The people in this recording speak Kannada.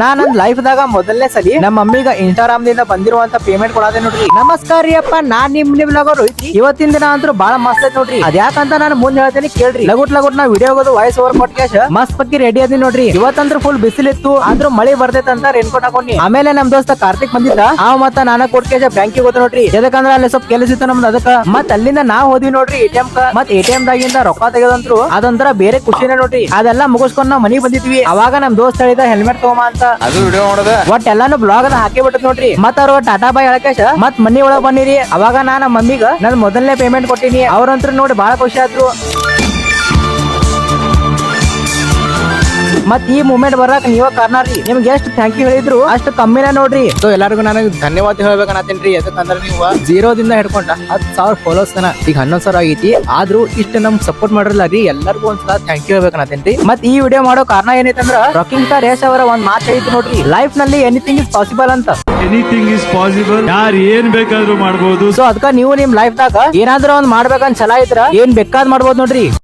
ನಾ ನನ್ ಲೈಫ್ ದಾಗ ಮೊದಲನೇ ಸಲಿ ನಮ್ಮ ಮಮ್ಮಿಗ ಇನ್ಸ್ಟಾಗ್ರಾಮ್ ದಿಂದ ಬಂದಿರುವಂತ ಪೇಮೆಂಟ್ ಕೊಡದೆ ನೋಡ್ರಿ. ನಮಸ್ಕಾರ ರೀ ಅಪ್ಪ ನಾ ನಿಮ್ ನಿಮ್ ಲಗೋ ಇವತ್ತಿನ ದಿನ ಅಂತೂ ಬಹಳ ಮಸ್ತ್ ಐತ್ ನೋಡ್ರಿ. ಅದ್ಯಾಕಂತ ನಾನು ಮುಂದೆ ಹೇಳ್ತೇನೆ ಕೇಳ್ರಿ. ಲಗುಟ್ ಲಗುಟ್ ನಾ ವಿಡಿಯೋ ಹೋಗೋದು ವಾಯ್ಸ್ ಓವರ್ ಕೊಟ್ಕೇಶ ಮಸ್ತ್ ಬಗ್ಗೆ ರೆಡಿ ಅದಿ ನೋಡ್ರಿ. ಇವತ್ತಂದ್ರ ಫುಲ್ ಬಿಸಿಲಿತ್ತು ಆದ್ರೂ ಮಳೆ ಬರ್ತೈತೆ ಅಂತ ರೇನ್ಕೋಟ್ ಹಾಕೊಂಡಿ. ಆಮೇಲೆ ನಮ್ ದೋಸ್ತ ಕಾರ್ತಿಕ್ ಬಂದಿದ್ದ. ಆ ಮತ್ತ ನಾನ ಕೊಟ್ಕೇಶ ಬ್ಯಾಂಕಿಗೆ ಹೋದ ನೋಡ್ರಿ. ಎದಕ್ಕಂದ್ರ ಅಲ್ಲಿ ಸ್ವಲ್ಪ ಕೆಲಸ ಇತ್ತು ನಮ್ದು ಅದಕ್ಕ. ಮತ್ ಅಲ್ಲಿಂದ ನಾ ಹೋದ್ವಿ ನೋಡ್ರಿ ಎಟಿಎಂ ಕ. ಮತ್ ಎಟಿಎಂ ದಾಗಿಂದ ರೊಕ್ಕ ತೆಗೆದಂತ್ರು. ಅದಂದ್ರ ಬೇರೆ ಖುಷಿನೇ ನೋಡ್ರಿ. ಅದೆಲ್ಲ ಮುಗಿಸ್ಕೊಂಡ್ ನಾವ್ ಮನೆಗೆ ಬಂದಿದ್ವಿ. ಅವಾಗ ನಮ್ ದೋಸ್ತ ಹೇಳಿದ ಹೆಲ್ಮೆಟ್ ತಗೊಂಬ ಅಂತ. ಅದು ವಿಡಿಯೋ ಮಾಡೋದ ಒಟ್ ಎಲ್ಲಾನು ಬ್ಲಾಗ್ ಅದ ಹಾಕಿ ಬಿಟ್ಟದ್ ನೋಡ್ರಿ. ಮತ್ ಅವ್ರ ಟಾಟಾ ಬಾಯ್ ಹೇಳಕೇಶ ಮತ್ ಮನಿ ಒಳಗ್ ಬಂದಿರಿ. ಅವಾಗ ನಾ ನಮ್ಮ ಮಮ್ಮಿಗ ನನ್ ಮೊದಲನೇ ಪೇಮೆಂಟ್ ಕೊಟ್ಟಿನಿ. ಅವ್ರಂತ್ರ ನೋಡಿ ಬಹಳ ಖುಷಿ ಆದ್ರು. ಮತ್ ಈ ಮೂಮೆಂಟ್ ಬರಾಕ್ ನೀವ ಕಾರಣ ರೀ ನಿಮ್ಗೆ ಎಷ್ಟು ಥ್ಯಾಂಕ್ ಯು ಹೇಳಿದ್ರು ಅಷ್ಟು ಕಮ್ಮಿನ ನೋಡ್ರಿ. ಸೊ ಎಲ್ಲರಿಗೂ ನನಗೆ ಧನ್ಯವಾದ ಹೇಳ್ಬೇಕನ್ನತ್ತೀನಿ ಯಾಕಂದ್ರೆ ನೀವು ಜೀರೋದಿಂದ ಹಿಡ್ಕೊಂಡ ಹತ್ತು ಸಾವಿರ ಫಾಲೋಸ್ ತನ. ಈಗ ಹನ್ನೊಂದು ಸಾವಿರ ಆಗೈತಿ. ಆದ್ರೂ ಇಷ್ಟು ನಮ್ ಸಪೋರ್ಟ್ ಮಾಡಿರಲ್ಲ ರೀ ಎಲ್ಲರಿಗೂ ಒಂದ್ಸಲ ಥ್ಯಾಂಕ್ ಯು ಹೇಳ್ಬೇಕನ್ನತ್ತೀನಿ ಮತ್ ಈ ವಿಡಿಯೋ ಮಾಡೋ ಕಾರಣ ಏನೈತಂದ್ರ ರಾಕಿಂಗ್ ಸ್ಟಾರ್ ರೇಸ್ ಅವರ ಒಂದ್ ಮಾತು ಐತಿ ನೋಡ್ರಿ. ಲೈಫ್ನಲ್ಲಿ ಎನಿಥಿಂಗ್ ಇಸ್ ಪಾಸಿಬಲ್ ಅಂತ. ಎನಿಥಿಂಗ್ ಇಸ್ ಪಾಸಿಬಲ್ ಯಾರು ಏನ್ ಬೇಕಾದ್ರೂ ಮಾಡಬಹುದು ಸೊ ಅದಕ್ಕ ನೀವು ನಿಮ್ ಲೈಫ್ ದಾಗ ಏನಾದ್ರೂ ಒಂದ್ ಮಾಡ್ಬೇಕಂತ ಛಲ ಇದ್ರ ಏನ್ ಬೇಕಾದ್ ಮಾಡ್ಬೋದು ನೋಡ್ರಿ.